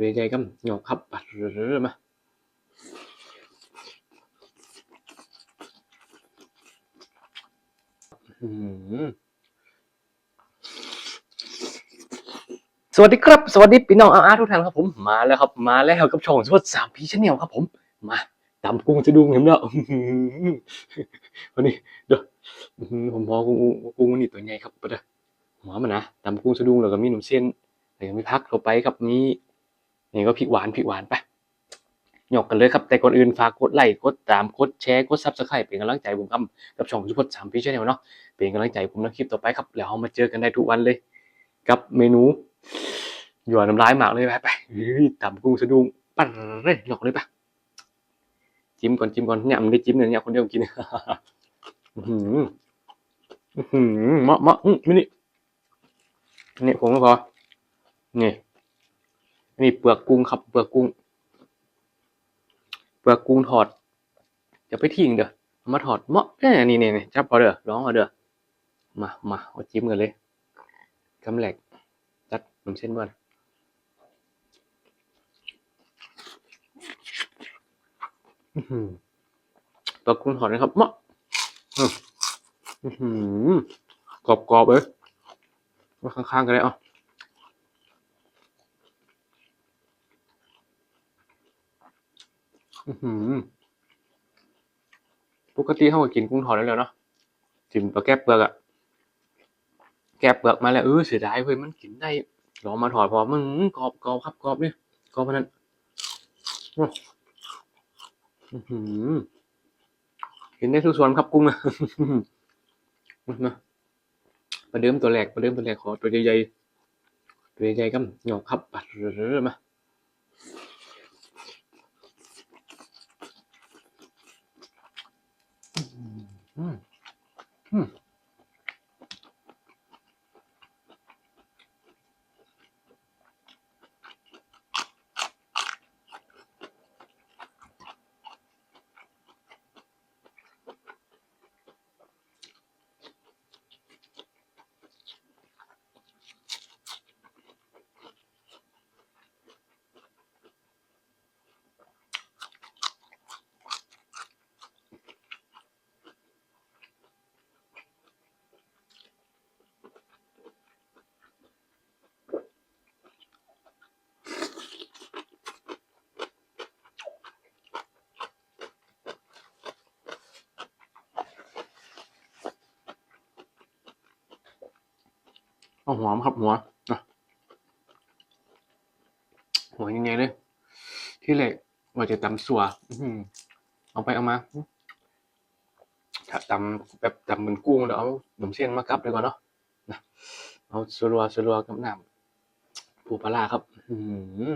วใหญ่ๆก็หยอครับมาสวัสดีครับ สวัสดีพี่น้องอาร์ตทุกท่านครับผมมาแล้วครับ มาแล้วกับช่องสวดสามพีชแนลครับผม มาตำกุ้งจะดุงเห็นแล้วอื้อหือวันนี้เดี๋ยวอื้อหือผมพอกุ้งกุ้งนี่ตัวใหญ่ครับไปเด้อหัวมันนะตำกุ้งสะดุ้งแล้วก็มีหนุ่มเส้นแล้วก็มีพักเข้าไปครับมี นี่ก็พริกหวานพริกหวานไปหยอกกันเลยครับ แต่ก่อนอื่นฝากกดไลค์กดตามกดแชร์กดซับสไครป์เป็นกำลังใจผมครับกับช่องสุพจน์สามพีชแนลเนาะเป็นกำลังใจผมในคลิปต่อไปครับ แล้วเรามาเจอกันได้ทุกวันเลย กับเมนูหยอดน้ำลายหมากเลยไปไปตำกุ้งสะดุ้งปั่นเลยหยอกเลยไปจิ้มก่อนจิ้มก่อนเนี่ยมันได้จิ้มเนี่ยเนี่ยคนเดียวกินอื้อหืออื้อหือเหมะเหมะอืมินี่นี่ผมก็พอนี่ นี่เปลือกกุ้งครับเปลือกกุ้ง เปลือกกุ้งถอดจะไปทิ้งเด้อมาถอดเมาะเนี่นี่นี่นี่จับพอเด้อร้องเอาเด้อมามาเอาจิ้มกันเลยคำแหลกจัดขนมเส้นก่อนเปลือกกุ้งถอดนะครับเมาะอื้ออื้อหือกรอบๆเลยมาข้างๆกันเลยอะ อื้อหือ ปกติเขาก็กินกุ้งทอดแล้วเนาะจิ้มปลาแก้เปลือกอะแก้เปลือกมาแล้วเออเสียดายเว้ยมันกินได้ลองมาถอดพอมึงกรอบกรอบครับกรอบนี่กรอบขนาดนั้นอือหือกินได้ทุกส่วนครับกุ้งอะมาประเดิมตัวแรกประเดิมตัวแรกขอตัวใหญ่ๆตัวใหญ่ๆก็หยอกครับปัดเรื่อยๆมา อื เอาหัวมครับหัวหัวยังไงเลยที่เหล็กว่าจะตำสัวเอาไปเอามาถ้าตำแบบตำเหมือนกุ้งเดี๋ยวเอาหนมเส้นมากับเลยก่อนเนาะเอาสลัวสลัวกับน้ำปูปลาครับ อืมหือ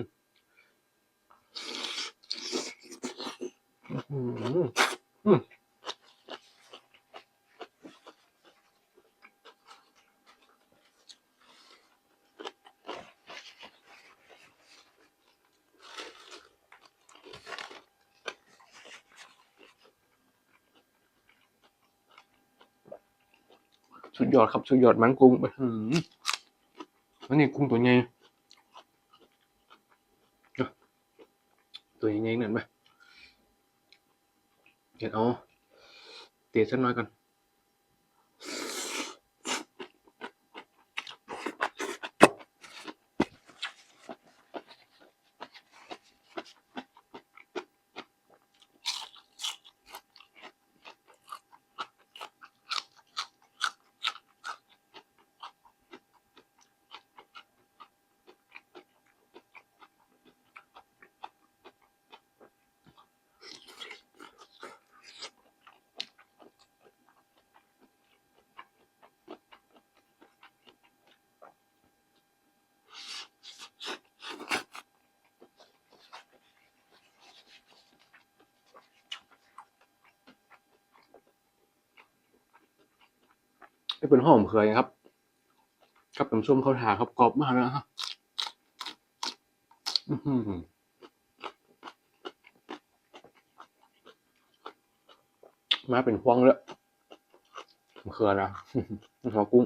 อื้อหืออืมสุด ยอดครับสุดยอดมันกุ้งอื้อหือแล้วนี่กุ้งตัวใหญ่ตัวใหญ่ๆนั่นไหมเดี๋ยวเอาเตี๋ยสักหน่อยก่อน นี่เป็นหอมเคยครับ กับน้ำส้มข้าวถาครับกรอบมากนะฮะมาเป็นพวงเลยเขือนะหัวกุ้ง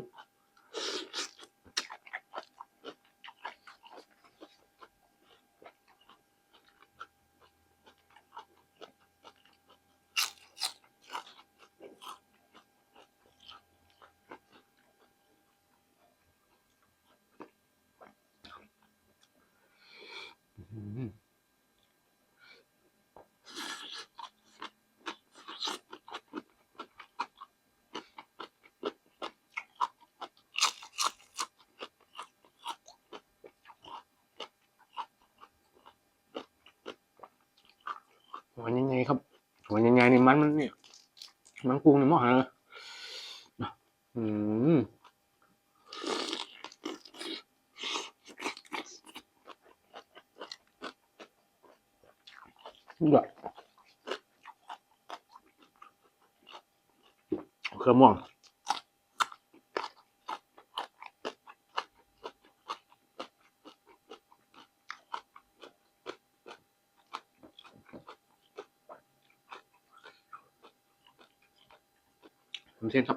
วันยังไงครับวันยังไงนี่มันมันเนี่ยมันกุ้งนี่มอหาเลยอืมแบบเครื่องม่วง หาอืม Dạ.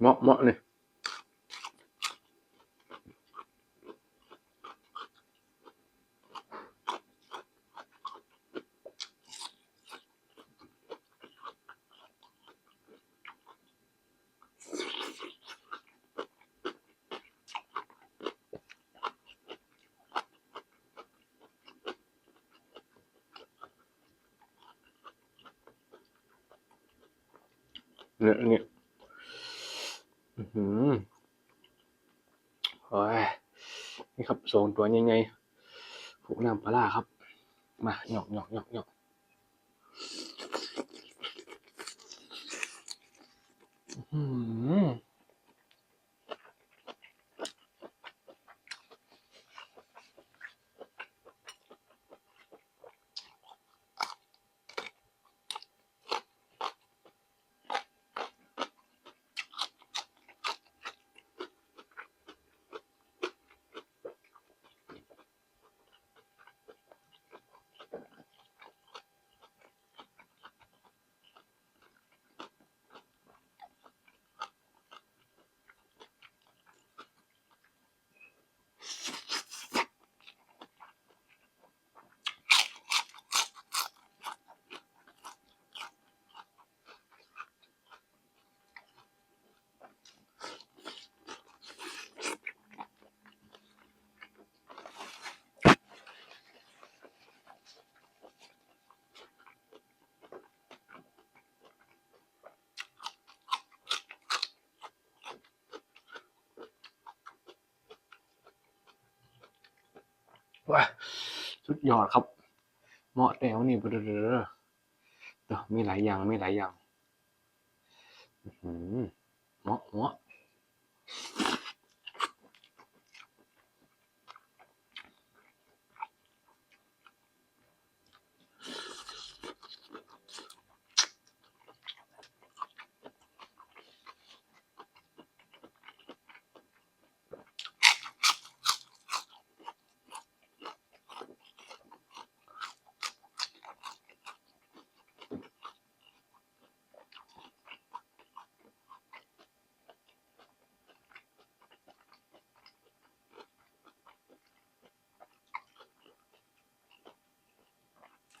Cơm ngon. Mình xem เนี่ยเนี่ยอือหือโอ้ยนี่ครับโซนตัวใหญ่ๆผูกน้ำปลาร้าครับ มาหยอกหยอกหยอกหยอกอื้อหือ ว้าสุดยอดครับ เหมาะแต้วนี่เบลอๆเดี๋ยวมีหลายอย่างมีหลายอย่างหือเหมาะเหมาะ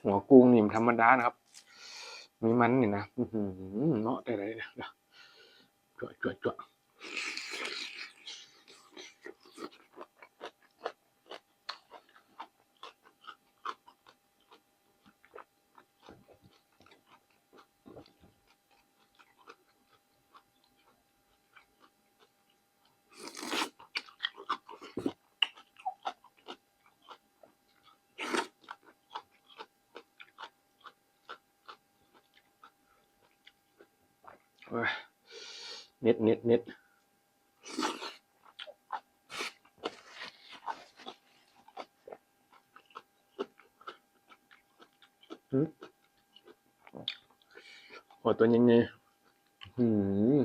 หัวกุ้งนี่มันธรรมดานะครับ มีมันนี่นะอื้อหือเนาะแต่ไรเนี่ยเดี๋ยวจวดจวดจวด เน็ตเน็ตเน็ตหืมหัวตัวยังไงหืม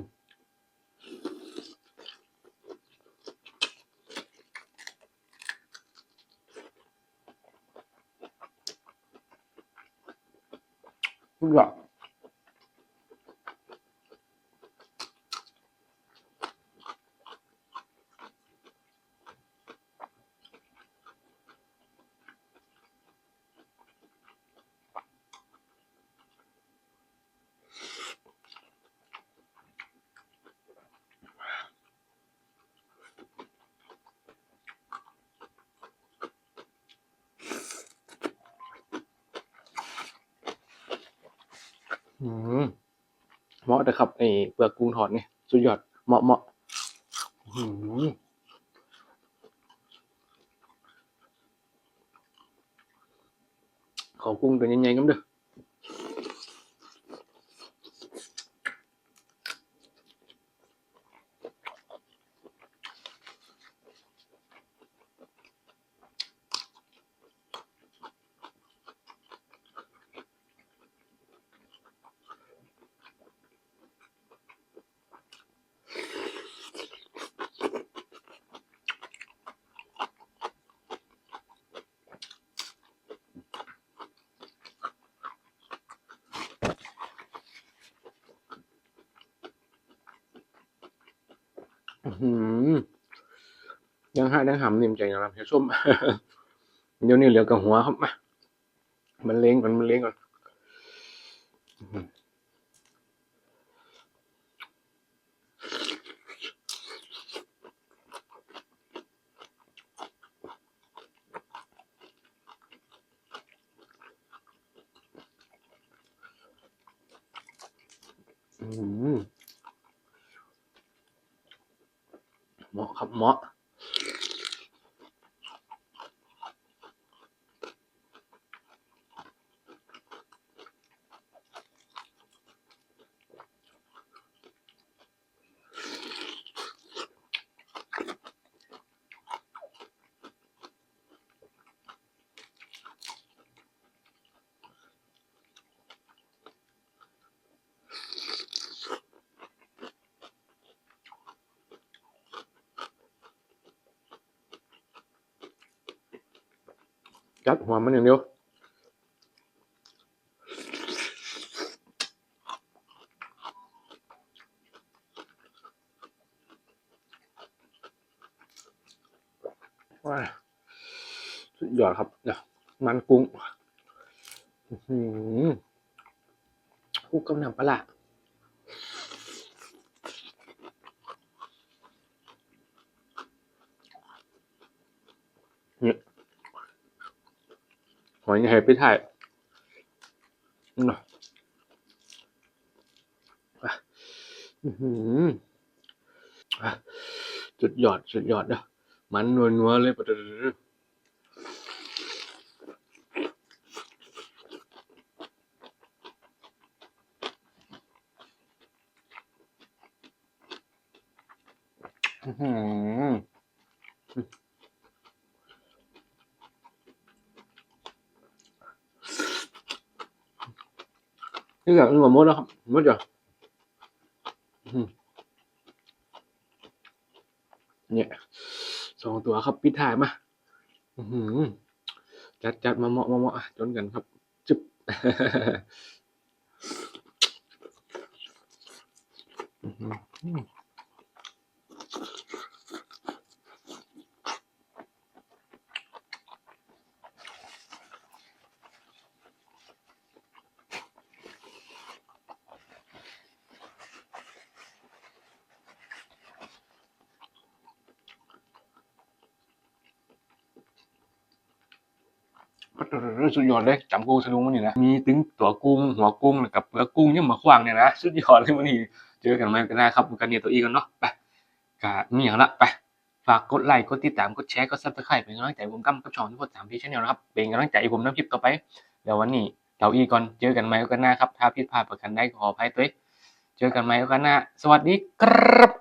ทุกอย เหมาะแต่ครับไอ้เปลือกกุ้งทอดนี่สุดยอดเหมาะเหมาะอืมขอกุ้งตัวใหญ่ๆกันเด้อ ยังห้ยังหำนิ่มใจนะครับเฮียส้มเดี๋ยวนี้เหลือกับหัวครับมามันเล้งก่อนมันเล้งก่อนอืม เหมาะครับเหมาะ จัดหัวมันอย่างเดียวว้าสุดยอดครับเนี่ยมันกุ้ง อื้อหือคู่กับน้ำปลาร้าเนี่ย หอยใหญ่ไปถ่ายเนาะอะอื้อหืออะสุดยอดสุดยอดเด้อมันนัวๆเลยปะเด้ออื้อหือ นี่แบบนี้หมดแล้วครับหมดจ้ะเนี่ยสองตัวครับปิดท้ายมาอื้อหือจัดจัดมาเหมาะมาเหมาะอะจนกันครับ จึ๊บอื้อ สุดยอดเลยจำกุ้งสนุกมันนี่นะมีถึงตัวกุ้งหัวกุ้งแล้วกับเปลือกกุ้งยังมาขวางเนี่ยนะสุดยอดเลยมันนี่เจอกันไหมกันนะครับกันเนี่ยตัวอีกันเนาะไปกะมีอย่างละไปฝากกดไลค์กดติดตามกดแชร์กดซับสไครป์เป็นกำลังใจผมกับกับช่องทุกคนสามพี่ชแนลนะครับเป็นกำลังใจผมน้ำคลิปต่อไปเดี๋ยววันนี้เราอีก่อนเจอกันไหมกันหน้าครับถ้าผิดพลาดประกันใดก็ขออภัยตัวเองเจอกันไหมกันหน้าสวัสดีครับ